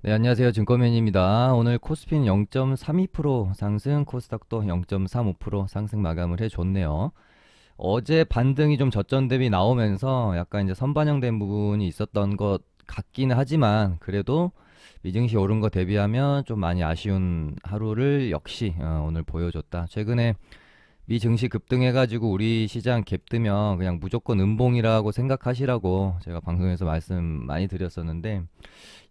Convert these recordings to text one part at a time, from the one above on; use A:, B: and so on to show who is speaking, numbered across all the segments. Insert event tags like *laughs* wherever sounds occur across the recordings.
A: 네, 안녕하세요. 증권맨입니다. 오늘 코스피는 0.32% 상승, 코스닥도 0.35% 상승 마감을 해줬네요. 어제 반등이 좀 저점 대비 나오면서 약간 이제 선반영된 부분이 있었던 것 같기는 하지만 그래도 미증시 오른 거 대비하면 좀 많이 아쉬운 하루를 역시 어, 오늘 보여줬다. 최근에 미 증시 급등해가지고 우리 시장 갭 뜨면 그냥 무조건 음봉이라고 생각하시라고 제가 방송에서 말씀 많이 드렸었는데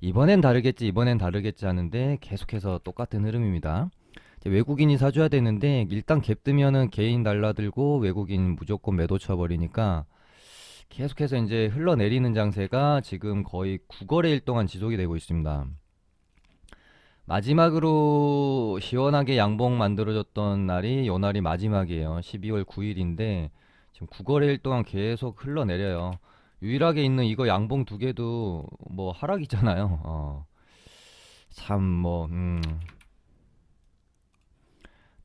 A: 이번엔 다르겠지, 이번엔 다르겠지 하는데 계속해서 똑같은 흐름입니다. 외국인이 사줘야 되는데 일단 갭 뜨면은 개인 달라들고 외국인 무조건 매도 쳐버리니까 계속해서 이제 흘러내리는 장세가 지금 거의 9거래일 동안 지속이 되고 있습니다. 마지막으로 시원하게 양봉 만들어졌던 날이 요 날이 마지막이에요. 12월 9일인데 지금 9거래일 동안 계속 흘러내려요. 유일하게 있는 이거 양봉 두 개도 뭐 하락이잖아요. 어, 참 뭐, 음,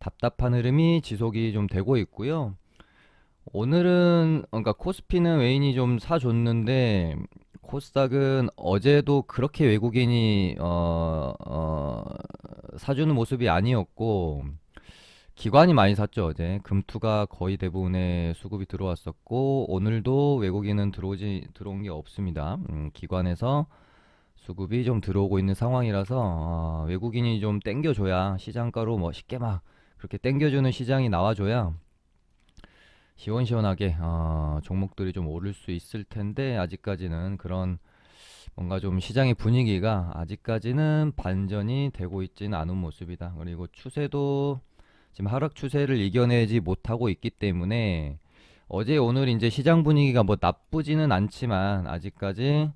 A: 답답한 흐름이 지속이 좀 되고 있고요. 오늘은, 그러니까 코스피는 외인이 좀 사줬는데, 코스닥은 어제도 그렇게 외국인이, 어, 어, 사주는 모습이 아니었고, 기관이 많이 샀죠, 어제. 금투가 거의 대부분의 수급이 들어왔었고, 오늘도 외국인은 들어오지, 들어온 게 없습니다. 음, 기관에서 수급이 좀 들어오고 있는 상황이라서, 아, 외국인이 좀 땡겨줘야 시장가로 뭐 쉽게 막 그렇게 땡겨주는 시장이 나와줘야 시원시원하게, 어, 종목들이 좀 오를 수 있을 텐데, 아직까지는 그런 뭔가 좀 시장의 분위기가 아직까지는 반전이 되고 있지는 않은 모습이다. 그리고 추세도 지금 하락 추세를 이겨내지 못하고 있기 때문에 어제 오늘 이제 시장 분위기가 뭐 나쁘지는 않지만 아직까지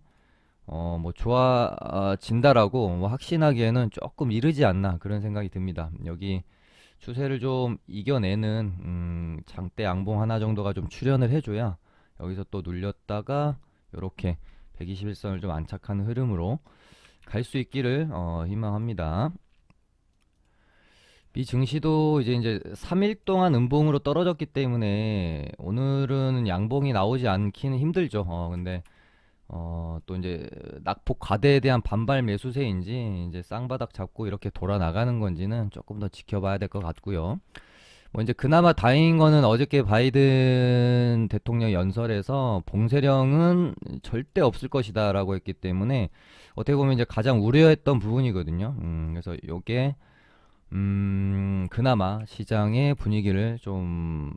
A: 어 뭐 좋아진다라고 뭐 확신하기에는 조금 이르지 않나 그런 생각이 듭니다. 여기 추세를 좀 이겨내는 음 장대 양봉 하나 정도가 좀 출현을 해줘야 여기서 또 눌렸다가 요렇게 121선을 좀 안착하는 흐름으로 갈 수 있기를 어 희망합니다. 미 증시도 이제 이제 3일 동안 음봉으로 떨어졌기 때문에 오늘은 양봉이 나오지 않기는 힘들죠. 어, 근데 어, 또 이제 낙폭 과대에 대한 반발 매수세인지 이제 쌍바닥 잡고 이렇게 돌아 나가는 건지는 조금 더 지켜봐야 될 것 같고요. 뭐 이제 그나마 다행인 거는 어저께 바이든 대통령 연설에서 봉쇄령은 절대 없을 것이다라고 했기 때문에 어떻게 보면 이제 가장 우려했던 부분이거든요. 음, 그래서 요게 음, 그나마 시장의 분위기를 좀,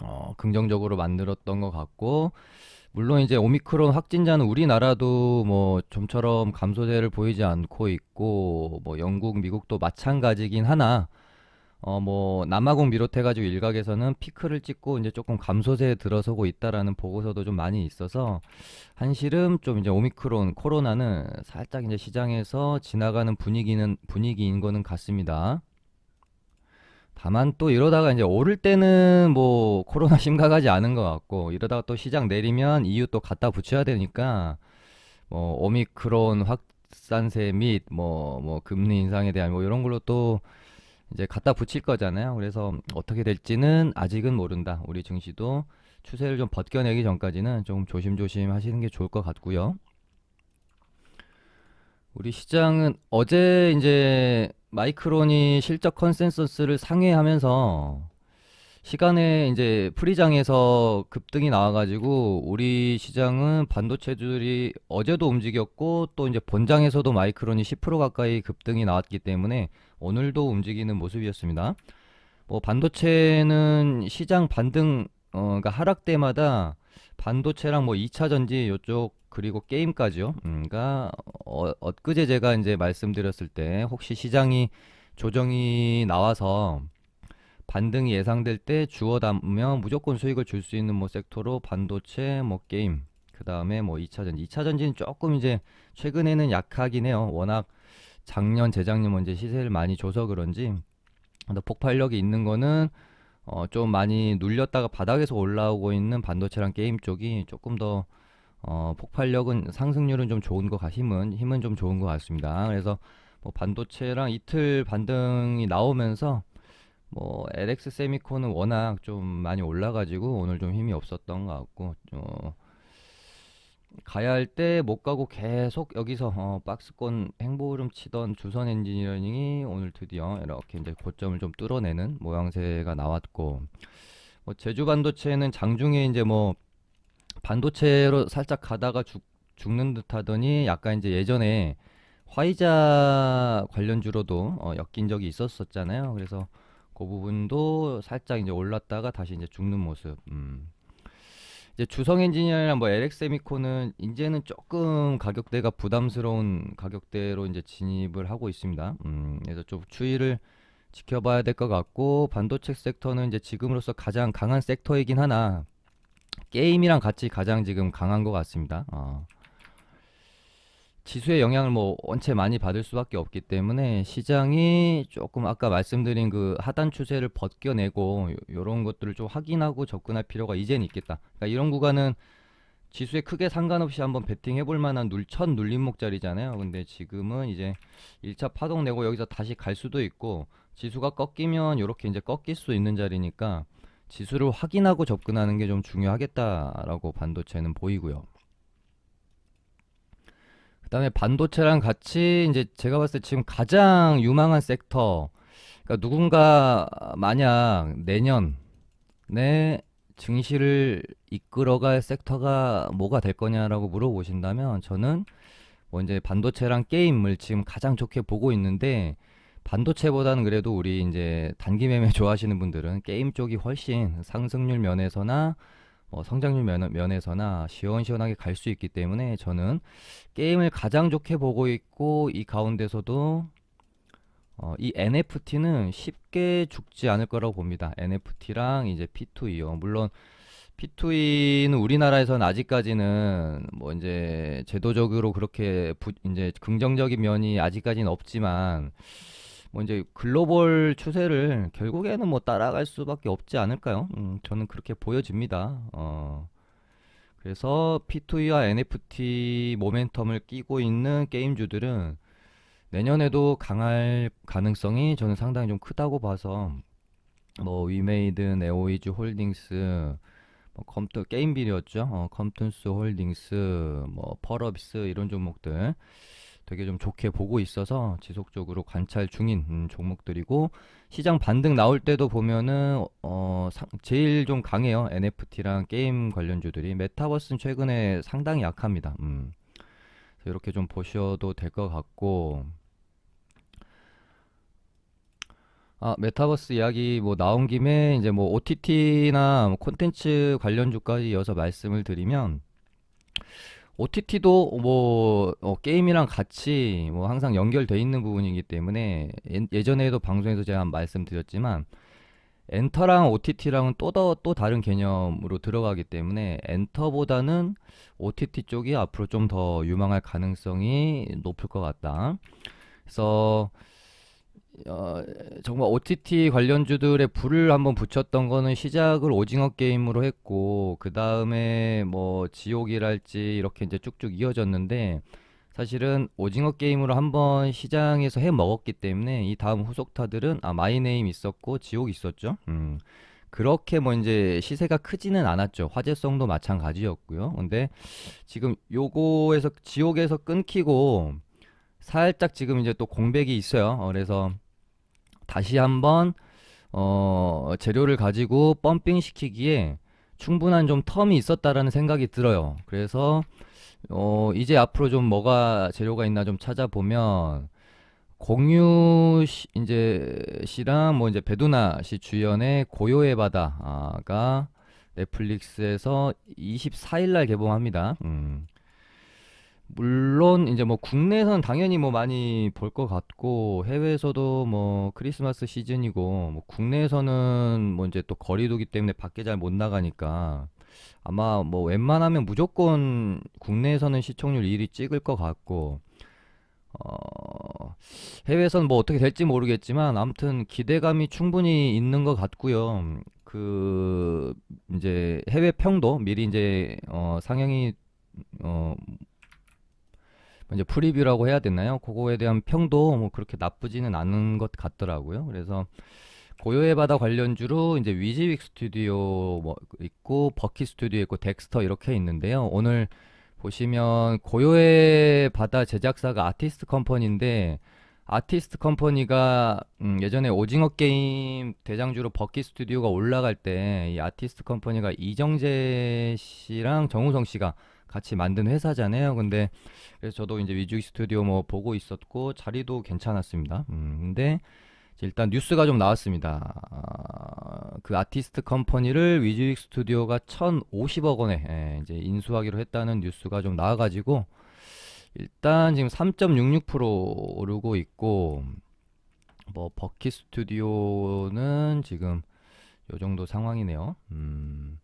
A: 어, 긍정적으로 만들었던 것 같고, 물론 이제 오미크론 확진자는 우리나라도 뭐 좀처럼 감소세를 보이지 않고 있고, 뭐 영국, 미국도 마찬가지긴 하나, 어, 뭐, 남아공 비롯해 가지고 일각에서는 피크를 찍고 이제 조금 감소세에 들어서고 있다라는 보고서도 좀 많이 있어서 한시름 좀 이제 오미크론 코로나는 살짝 이제 시장에서 지나가는 분위기는 분위기인 거는 같습니다. 다만 또 이러다가 이제 오를 때는 뭐 코로나 *laughs* 심각하지 않은 것 같고 이러다가 또 시장 내리면 이유 또 갖다 붙여야 되니까 뭐 오미크론 확산세 및 뭐 뭐 금리 인상에 대한 뭐 이런 걸로 또 이제 갖다 붙일 거잖아요. 그래서 어떻게 될지는 아직은 모른다. 우리 증시도 추세를 좀 벗겨내기 전까지는 좀 조심조심 하시는 게 좋을 것 같고요. 우리 시장은 어제 이제 마이크론이 실적 컨센서스를 상회하면서 시간에 이제 프리장에서 급등이 나와가지고 우리 시장은 반도체들이 어제도 움직였고 또 이제 본장에서도 마이크론이 10% 가까이 급등이 나왔기 때문에 오늘도 움직이는 모습이었습니다. 뭐 반도체는 시장 반등 어 그러니까 하락 때마다 반도체랑 뭐 2차 전지 요쪽 그리고 게임까지요. 음, 그러니까 어, 엊그제 제가 이제 말씀드렸을 때 혹시 시장이 조정이 나와서 반등이 예상될 때 주워 담으면 무조건 수익을 줄 수 있는 뭐 섹터로 반도체, 뭐 게임, 그 다음에 뭐 2차 전지. 2차 전지는 조금 이제 최근에는 약하긴 해요. 워낙 작년, 재작년 먼저 시세를 많이 줘서 그런지. 폭발력이 있는 거는 어, 좀 많이 눌렸다가 바닥에서 올라오고 있는 반도체랑 게임 쪽이 조금 더 어, 폭발력은 상승률은 좀 좋은 것 같, 힘은 힘은 좀 좋은 것 같습니다. 그래서 뭐 반도체랑 이틀 반등이 나오면서 뭐 LX 세미콘은 워낙 좀 많이 올라가지고 오늘 좀 힘이 없었던 것 같고 어, 가야 할 때 못 가고 계속 여기서 어, 박스권 행보름 치던 주선 엔지니어링이 오늘 드디어 이렇게 이제 고점을 좀 뚫어내는 모양새가 나왔고 뭐 제주 반도체는 장중에 이제 뭐 반도체로 살짝 가다가 죽, 죽는 듯 하더니 약간 이제 예전에 화이자 관련주로도 어, 엮인 적이 있었었잖아요. 그래서 그 부분도 살짝 이제 올랐다가 다시 이제 죽는 모습. 음. 이제 주성 엔지니어랑 뭐 LX 세미콘은 이제는 조금 가격대가 부담스러운 가격대로 이제 진입을 하고 있습니다. 음, 그래서 좀 추이를 지켜봐야 될 것 같고 반도체 섹터는 이제 지금으로서 가장 강한 섹터이긴 하나 게임이랑 같이 가장 지금 강한 것 같습니다. 어. 지수의 영향을 뭐 원체 많이 받을 수밖에 없기 때문에 시장이 조금 아까 말씀드린 그 하단 추세를 벗겨내고 요, 요런 것들을 좀 확인하고 접근할 필요가 이제는 있겠다. 그러니까 이런 구간은 지수에 크게 상관없이 한번 베팅해 볼 만한 눌, 첫 눌림목 자리잖아요. 근데 지금은 이제 1차 파동 내고 여기서 다시 갈 수도 있고 지수가 꺾이면 요렇게 이제 꺾일 수 있는 자리니까 지수를 확인하고 접근하는 게 좀 중요하겠다라고 반도체는 보이고요. 그다음에 반도체랑 같이 이제 제가 봤을 때 지금 가장 유망한 섹터, 그러니까 누군가 만약 내년에 증시를 이끌어갈 섹터가 뭐가 될 거냐라고 물어보신다면 저는 뭐 이제 반도체랑 게임을 지금 가장 좋게 보고 있는데 반도체보다는 그래도 우리 이제 단기 매매 좋아하시는 분들은 게임 쪽이 훨씬 상승률 면에서나 뭐 성장률 면, 면에서나 시원시원하게 갈 수 있기 때문에 저는 게임을 가장 좋게 보고 있고 이 가운데서도 어, 이 NFT는 쉽게 죽지 않을 거라고 봅니다. NFT랑 이제 P2E요. 물론 P2E는 우리나라에서는 아직까지는 뭐 이제 제도적으로 그렇게 부, 이제 긍정적인 면이 아직까지는 없지만 뭐 이제 글로벌 추세를 결국에는 뭐 따라갈 수밖에 없지 않을까요? 음, 저는 그렇게 보여집니다. 어, 그래서 P2E와 NFT 모멘텀을 끼고 있는 게임주들은 내년에도 강할 가능성이 저는 상당히 좀 크다고 봐서 뭐 위메이든, 에오이즈 홀딩스, 뭐 컴투 게임빌이었죠. 어, 컴투스 홀딩스, 뭐 펄어비스 이런 종목들 되게 좀 좋게 보고 있어서 지속적으로 관찰 중인 음, 종목들이고 시장 반등 나올 때도 보면은 어 상, 제일 좀 강해요 NFT랑 게임 관련주들이 메타버스는 최근에 상당히 약합니다. 음. 이렇게 좀 보셔도 될 것 같고 아 메타버스 이야기 뭐 나온 김에 이제 뭐 OTT나 뭐 콘텐츠 관련주까지 이어서 말씀을 드리면 OTT도 뭐 어, 게임이랑 같이 뭐 항상 연결돼 있는 부분이기 때문에 예, 예전에도 방송에서 제가 말씀드렸지만 엔터랑 OTT랑은 또더 또 다른 개념으로 들어가기 때문에 엔터보다는 OTT 쪽이 앞으로 좀 더 유망할 가능성이 높을 것 같다. 그래서 어, 정말 OTT 관련주들의 불을 한번 붙였던 거는 시작을 오징어 게임으로 했고, 그 다음에 뭐 지옥이랄지 이렇게 이제 쭉쭉 이어졌는데, 사실은 오징어 게임으로 한번 시장에서 해 먹었기 때문에 이 다음 후속타들은 아 마이네임 있었고 지옥 있었죠. 음. 그렇게 뭐 이제 시세가 크지는 않았죠. 화제성도 마찬가지였고요. 근데 지금 요거에서 지옥에서 끊기고 살짝 지금 이제 또 공백이 있어요. 어, 그래서 다시 한번 어, 재료를 가지고 펌핑 시키기에 충분한 좀 텀이 있었다라는 생각이 들어요. 그래서 어, 이제 앞으로 좀 뭐가 재료가 있나 좀 찾아보면 공유 씨, 이제 씨랑 뭐 이제 배두나 씨 주연의 고요의 바다가 넷플릭스에서 24일 날 개봉합니다. 음. 물론 이제 뭐 국내에서는 당연히 뭐 많이 볼 것 같고 해외에서도 뭐 크리스마스 시즌이고 뭐 국내에서는 뭐 이제 또 거리두기 때문에 밖에 잘 못 나가니까 아마 뭐 웬만하면 무조건 국내에서는 시청률 1위 찍을 것 같고 어 해외에서는 뭐 어떻게 될지 모르겠지만 아무튼 기대감이 충분히 있는 것 같고요. 그 이제 해외 평도 미리 이제 어 상영이 어 이제 프리뷰라고 해야 되나요? 그거에 대한 평도 뭐 그렇게 나쁘지는 않은 것 같더라고요. 그래서 고요의 바다 관련주로 이제 위즈윅 스튜디오 뭐 있고 버킷 스튜디오 있고 덱스터 이렇게 있는데요. 오늘 보시면 고요의 바다 제작사가 아티스트 컴퍼니인데 아티스트 컴퍼니가 음, 예전에 오징어 게임 대장주로 버키 스튜디오가 올라갈 때 이 아티스트 컴퍼니가 이정재 씨랑 정우성 씨가 같이 만든 회사잖아요. 근데 그래서 저도 이제 위주익 스튜디오 뭐 보고 있었고 자리도 괜찮았습니다. 음, 근데 일단 뉴스가 좀 나왔습니다. 아, 그 아티스트 컴퍼니를 위주익 스튜디오가 1,050억 원에 예, 이제 인수하기로 했다는 뉴스가 좀 나와가지고 일단 지금 3.66% 오르고 있고 뭐 버키 스튜디오는 지금 요 정도 상황이네요. 음,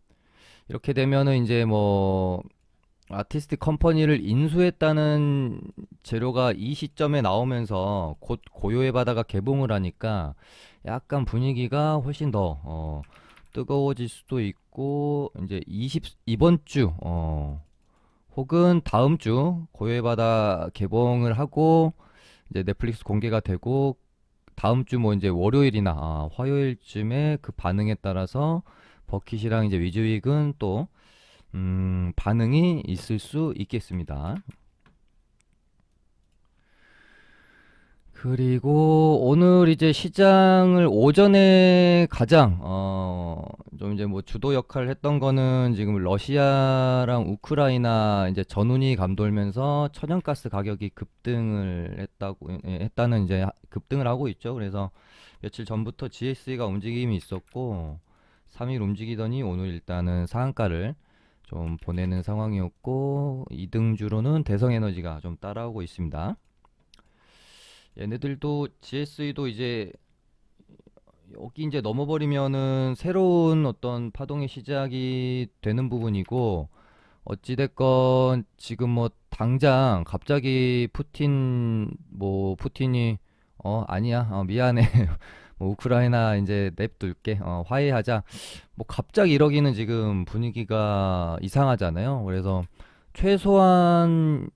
A: 이렇게 되면은 이제 뭐 아티스트 컴퍼니를 인수했다는 재료가 이 시점에 나오면서 곧 고요의 바다가 개봉을 하니까 약간 분위기가 훨씬 더 어, 뜨거워질 수도 있고 이제 20 이번 주 어, 혹은 다음 주 고요의 바다 개봉을 하고 이제 넷플릭스 공개가 되고 다음 주 뭐 이제 월요일이나 아, 화요일쯤에 그 반응에 따라서 버킷이랑 이제 위즈윅은 또 음, 반응이 있을 수 있겠습니다. 그리고 오늘 이제 시장을 오전에 가장 어, 좀 이제 뭐 주도 역할을 했던 거는 지금 러시아랑 우크라이나 이제 전운이 감돌면서 천연가스 가격이 급등을 했다고 예, 했다는 이제 하- 급등을 하고 있죠. 그래서 며칠 전부터 GS가 움직임이 있었고 3일 움직이더니 오늘 일단은 상한가를 좀 보내는 상황이었고 2등주로는 대성에너지가 좀 따라오고 있습니다. 얘네들도 GSE도 이제 여기 이제 넘어버리면은 새로운 어떤 파동의 시작이 되는 부분이고 어찌됐건 지금 뭐 당장 갑자기 푸틴 뭐 푸틴이 어 아니야 어, 미안해 뭐 우크라이나 이제 냅둘게 어, 화해하자 뭐 갑자기 이러기는 지금 분위기가 이상하잖아요. 그래서 최소한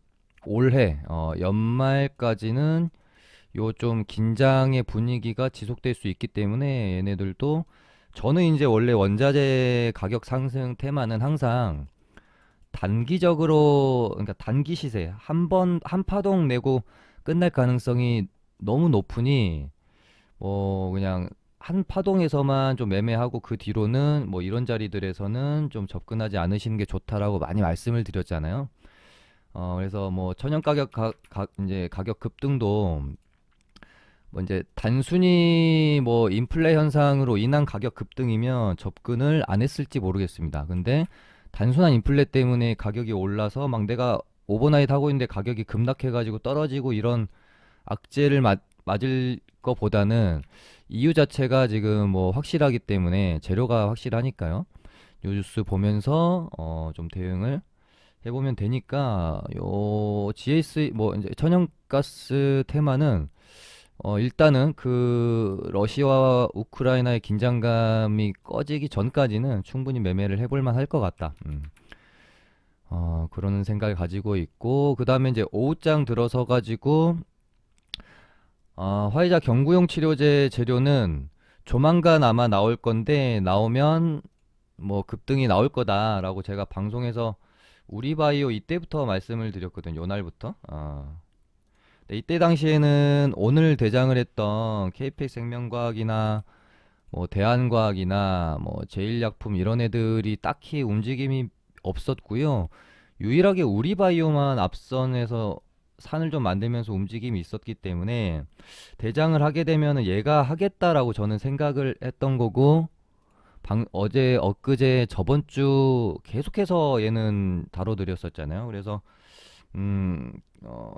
A: 올해 어, 연말까지는 요 좀 긴장의 분위기가 지속될 수 있기 때문에 얘네들도 저는 이제 원래 원자재 가격 상승 테마는 항상 단기적으로 그러니까 단기 시세 한 번 한 파동 내고 끝날 가능성이 너무 높으니 뭐 그냥 한 파동에서만 좀 매매하고 그 뒤로는 뭐 이런 자리들에서는 좀 접근하지 않으시는 게 좋다라고 많이 말씀을 드렸잖아요. 어 그래서 뭐 천연 가격 가, 가 이제 가격 급등도 뭐 이제 단순히 뭐 인플레 현상으로 인한 가격 급등이면 접근을 안 했을지 모르겠습니다. 근데 단순한 인플레 때문에 가격이 올라서 막 내가 오버나잇 하고 있는데 가격이 급락해가지고 떨어지고 이런 악재를 맞, 맞을 거보다는 이유 자체가 지금 뭐 확실하기 때문에 재료가 확실하니까요. 요 뉴스 보면서 어 좀 대응을 해보면 되니까 요 GS 뭐 이제 천연가스 테마는 어, 일단은 그 러시아와 우크라이나의 긴장감이 꺼지기 전까지는 충분히 매매를 해볼 만 할 것 같다. 음. 어, 그런 생각을 가지고 있고 그 다음에 이제 오후장 들어서 가지고 아, 화이자 경구용 치료제 재료는 조만간 아마 나올 건데 나오면 뭐 급등이 나올 거다라고 제가 방송에서 우리바이오 이때부터 말씀을 드렸거든요. 요날부터. 아. 네, 이때 당시에는 오늘 대장을 했던 KPX 생명과학이나 뭐 대한과학이나 뭐 제일약품 이런 애들이 딱히 움직임이 없었고요. 유일하게 우리바이오만 앞선에서 산을 좀 만들면서 움직임이 있었기 때문에 대장을 하게 되면은 얘가 하겠다라고 저는 생각을 했던 거고 방, 어제 엊그제 저번 주 계속해서 얘는 다뤄드렸었잖아요. 그래서 음, 어,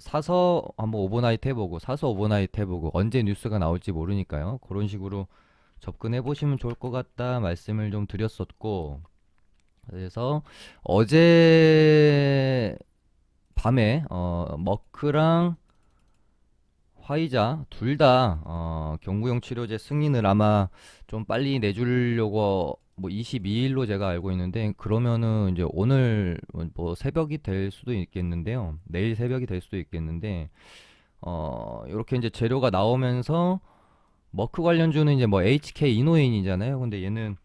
A: 사서 한번 오버나이트 해보고, 사서 오버나이트 해보고, 언제 뉴스가 나올지 모르니까요. 그런 식으로 접근해 보시면 좋을 것 같다 말씀을 좀 드렸었고, 그래서 어제 밤에, 어, 머크랑 화이자 둘 다, 어, 경구용 치료제 승인을 아마 좀 빨리 내주려고 뭐 22일로 제가 알고 있는데 그러면은 이제 오늘 뭐 새벽이 될 수도 있겠는데요. 내일 새벽이 될 수도 있겠는데 어 이렇게 이제 재료가 나오면서 머크 관련주는 이제 뭐 HK 이노인이잖아요. 근데 얘는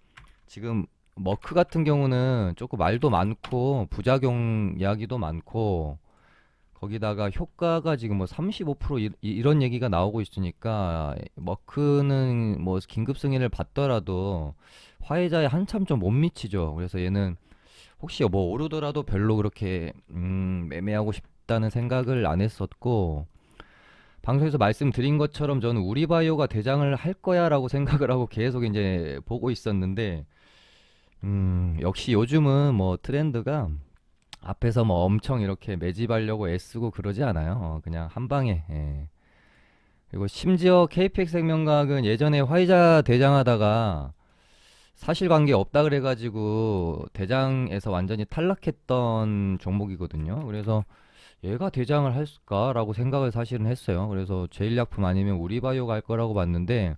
A: 지금 머크 같은 경우는 조금 말도 많고 부작용 이야기도 많고 거기다가 효과가 지금 뭐 35% 이, 이- 이런 얘기가 나오고 있으니까 머크는 뭐 긴급 승인을 받더라도 화이자에 한참 좀 못 미치죠. 그래서 얘는 혹시 뭐 오르더라도 별로 그렇게 음, 매매하고 싶다는 생각을 안 했었고 방송에서 말씀드린 것처럼 저는 우리 바이오가 대장을 할 거야라고 생각을 하고 계속 이제 보고 있었는데 음, 역시 요즘은 뭐 트렌드가 앞에서 뭐 엄청 이렇게 매집하려고 애쓰고 그러지 않아요. 어, 그냥 한 방에. 예. 그리고 심지어 KPX 생명과학은 예전에 화이자 대장하다가 사실관계 없다 그래가지고 대장에서 완전히 탈락했던 종목이거든요. 그래서 얘가 대장을 할까라고 생각을 사실은 했어요. 그래서 제일약품 아니면 우리바이오가 할 거라고 봤는데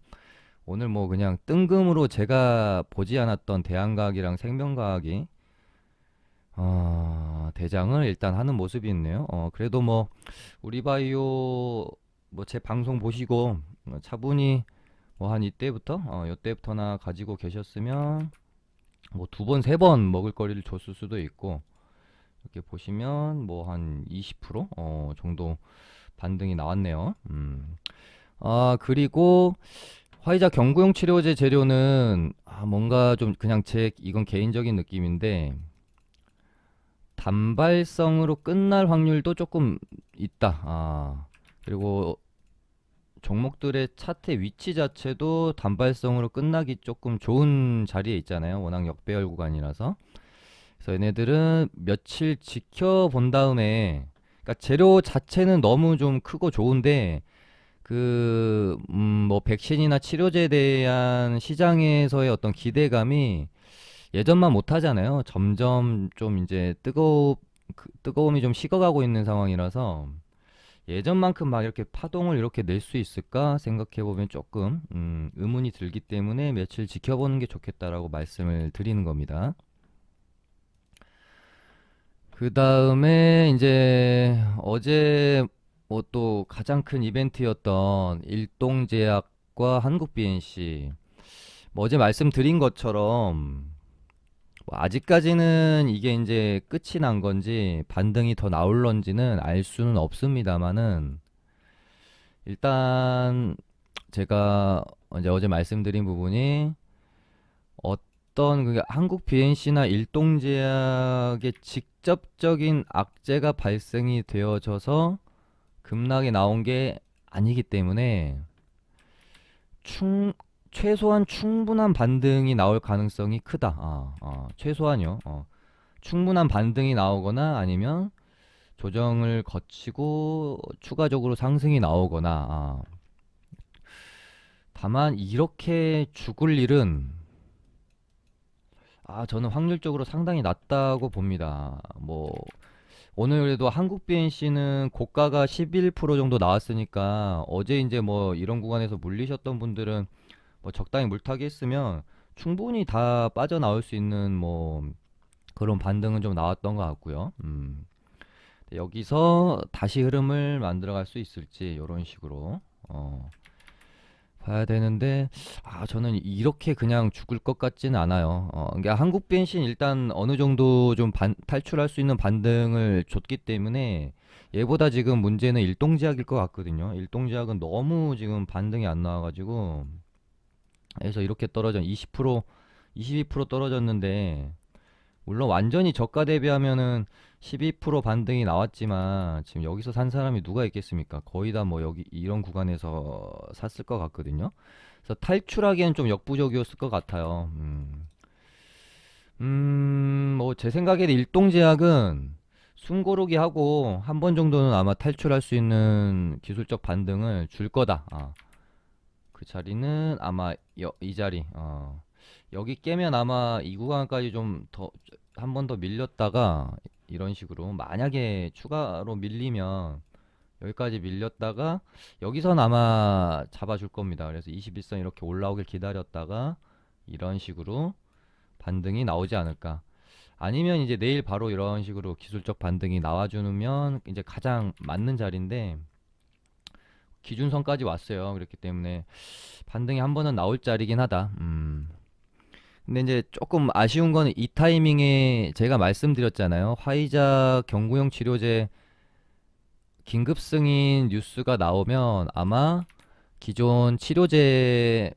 A: 오늘 뭐 그냥 뜬금으로 제가 보지 않았던 대한과학이랑 생명과학이 어, 대장을 일단 하는 모습이 있네요. 어, 그래도 뭐 우리 바이오 뭐 제 방송 보시고 어, 차분히 뭐 한 이때부터 어, 이때부터나 가지고 계셨으면 뭐 두 번, 세 번 먹을 거리를 줬을 수도 있고 이렇게 보시면 뭐 한 20% 어, 정도 반등이 나왔네요. 음. 아, 그리고 화이자 경구용 치료제 재료는 아, 뭔가 좀 그냥 제 이건 개인적인 느낌인데 단발성으로 끝날 확률도 조금 있다. 아, 그리고 종목들의 차트 위치 자체도 단발성으로 끝나기 조금 좋은 자리에 있잖아요. 워낙 역배열 구간이라서. 그래서 얘네들은 며칠 지켜본 다음에, 그러니까 재료 자체는 너무 좀 크고 좋은데, 그, 음, 뭐, 백신이나 치료제에 대한 시장에서의 어떤 기대감이 예전만 못하잖아요. 점점 좀 이제 뜨거워, 그 뜨거움이 좀 식어가고 있는 상황이라서 예전만큼 막 이렇게 파동을 이렇게 낼 수 있을까 생각해보면 조금 음, 의문이 들기 때문에 며칠 지켜보는 게 좋겠다라고 말씀을 드리는 겁니다. 그 다음에 이제 어제 뭐 또 가장 큰 이벤트였던 일동제약과 한국BNC 뭐 어제 말씀드린 것처럼 뭐 아직까지는 이게 이제 끝이 난 건지 반등이 더 나올런지는 알 수는 없습니다만은 일단 제가 이제 어제 말씀드린 부분이 어떤 그 한국 BNC나 일동제약의 직접적인 악재가 발생이 되어져서 급락이 나온 게 아니기 때문에 충 최소한 충분한 반등이 나올 가능성이 크다. 아, 아, 최소한요. 어, 충분한 반등이 나오거나 아니면 조정을 거치고 추가적으로 상승이 나오거나. 아, 다만 이렇게 죽을 일은 아, 저는 확률적으로 상당히 낮다고 봅니다. 뭐 오늘도 한국 BNC는 고가가 11% 정도 나왔으니까 어제 이제 뭐 이런 구간에서 물리셨던 분들은 뭐 적당히 물타기 했으면 충분히 다 빠져나올 수 있는 뭐 그런 반등은 좀 나왔던 것 같고요. 음. 여기서 다시 흐름을 만들어갈 수 있을지 이런 식으로 어, 봐야 되는데 아 저는 이렇게 그냥 죽을 것 같지는 않아요. 어, 그러니까 한국 벤신 일단 어느 정도 좀 반, 탈출할 수 있는 반등을 줬기 때문에 얘보다 지금 문제는 일동제약일 것 같거든요. 일동제약은 너무 지금 반등이 안 나와가지고 그래서 이렇게 떨어져 20% 22% 떨어졌는데 물론 완전히 저가 대비하면은 12% 반등이 나왔지만 지금 여기서 산 사람이 누가 있겠습니까? 거의 다 뭐 여기 이런 구간에서 샀을 것 같거든요. 그래서 탈출하기엔 좀 역부족이었을 것 같아요. 음, 음, 뭐 제 생각에는 일동제약은 숨고르기 하고 한 번 정도는 아마 탈출할 수 있는 기술적 반등을 줄 거다. 아, 그 자리는 아마 여, 이 자리 어, 여기 깨면 아마 이 구간까지 좀 더 한 번 더 밀렸다가 이런 식으로 만약에 추가로 밀리면 여기까지 밀렸다가 여기선 아마 잡아줄 겁니다. 그래서 21선 이렇게 올라오길 기다렸다가 이런 식으로 반등이 나오지 않을까. 아니면 이제 내일 바로 이런 식으로 기술적 반등이 나와주면 이제 가장 맞는 자리인데 기준선까지 왔어요. 그렇기 때문에 반등이 한 번은 나올 자리긴 하다. 음. 근데 이제 조금 아쉬운 거는 이 타이밍에 제가 말씀드렸잖아요. 화이자 경구용 치료제 긴급 승인 뉴스가 나오면 아마 기존 치료제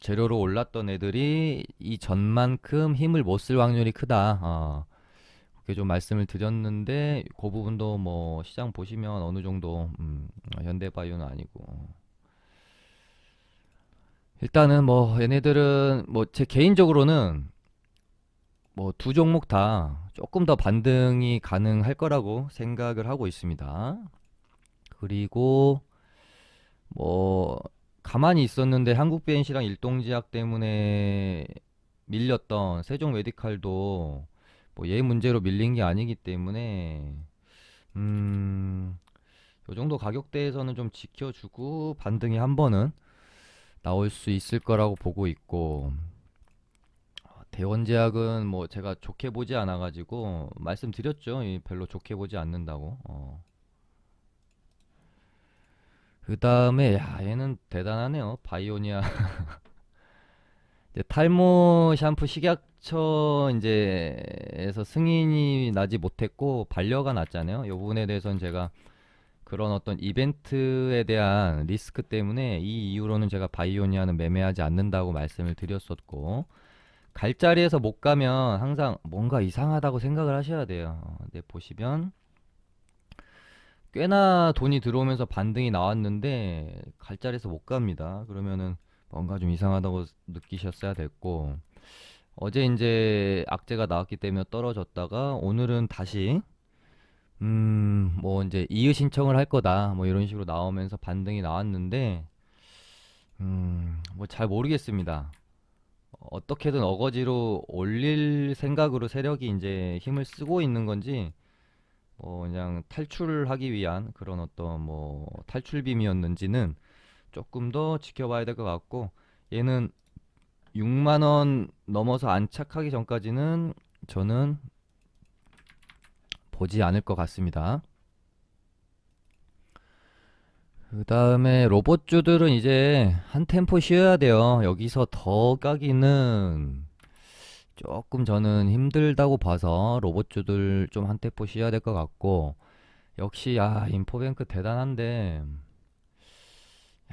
A: 재료로 올랐던 애들이 이 전만큼 힘을 못 쓸 확률이 크다. 어, 그렇게 좀 말씀을 드렸는데 그 부분도 뭐 시장 보시면 어느 정도 음, 현대바이오는 아니고 일단은 뭐 얘네들은 뭐 제 개인적으로는 뭐 두 종목 다 조금 더 반등이 가능할 거라고 생각을 하고 있습니다. 그리고 뭐 가만히 있었는데 한국비엔시랑 일동제약 때문에 밀렸던 세종 메디칼도 뭐 얘 문제로 밀린 게 아니기 때문에 음, 요 정도 가격대에서는 좀 지켜주고 반등이 한 번은 나올 수 있을 거라고 보고 있고 어, 대원제약은 뭐 제가 좋게 보지 않아 가지고 말씀드렸죠. 이 별로 좋게 보지 않는다고. 어. 그 다음에 야 얘는 대단하네요. 바이오니아 *laughs* 탈모 샴푸 식약처 이제에서 승인이 나지 못했고 반려가 났잖아요. 이 부분에 대해서는 제가 그런 어떤 이벤트에 대한 리스크 때문에 이 이후로는 제가 바이오니아는 매매하지 않는다고 말씀을 드렸었고 갈 자리에서 못 가면 항상 뭔가 이상하다고 생각을 하셔야 돼요. 어, 근데 보시면 꽤나 돈이 들어오면서 반등이 나왔는데 갈 자리에서 못 갑니다. 그러면은 뭔가 좀 이상하다고 느끼셨어야 됐고 어제 이제 악재가 나왔기 때문에 떨어졌다가 오늘은 다시 음, 뭐 이제 이의 신청을 할 거다. 뭐 이런 식으로 나오면서 반등이 나왔는데 음, 뭐 잘 모르겠습니다. 어떻게든 어거지로 올릴 생각으로 세력이 이제 힘을 쓰고 있는 건지 뭐 그냥 탈출하기 위한 그런 어떤 뭐 탈출빔이었는지는 조금 더 지켜봐야 될 것 같고 얘는 6만 원 넘어서 안착하기 전까지는 저는 보지 않을 것 같습니다. 그 다음에 로봇주들은 이제 한 템포 쉬어야 돼요. 여기서 더 가기는 조금 저는 힘들다고 봐서 로봇주들 좀 한 템포 쉬어야 될 것 같고 역시 아 인포뱅크 대단한데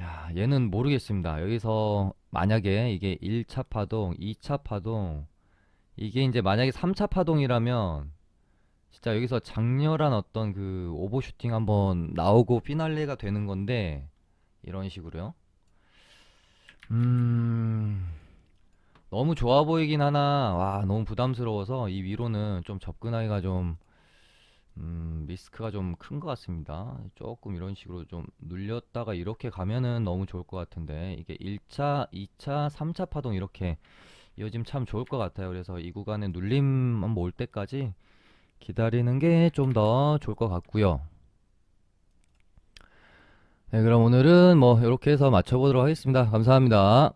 A: 야 얘는 모르겠습니다. 여기서 만약에 이게 1차 파동, 2차 파동 이게 이제 만약에 3차 파동이라면 진짜 여기서 장렬한 어떤 그 오버슈팅 한번 나오고 피날레가 되는 건데 이런 식으로요. 음, 너무 좋아 보이긴 하나, 와, 너무 부담스러워서 이 위로는 좀 접근하기가 좀, 음, 리스크가 좀 큰 것 같습니다. 조금 이런 식으로 좀 눌렸다가 이렇게 가면은 너무 좋을 것 같은데 이게 1차, 2차, 3차 파동 이렇게 이어지면 참 좋을 것 같아요. 그래서 이 구간에 눌림 한번 올 때까지 기다리는 게 좀 더 좋을 것 같고요. 네, 그럼 오늘은 뭐 이렇게 해서 마쳐보도록 하겠습니다. 감사합니다.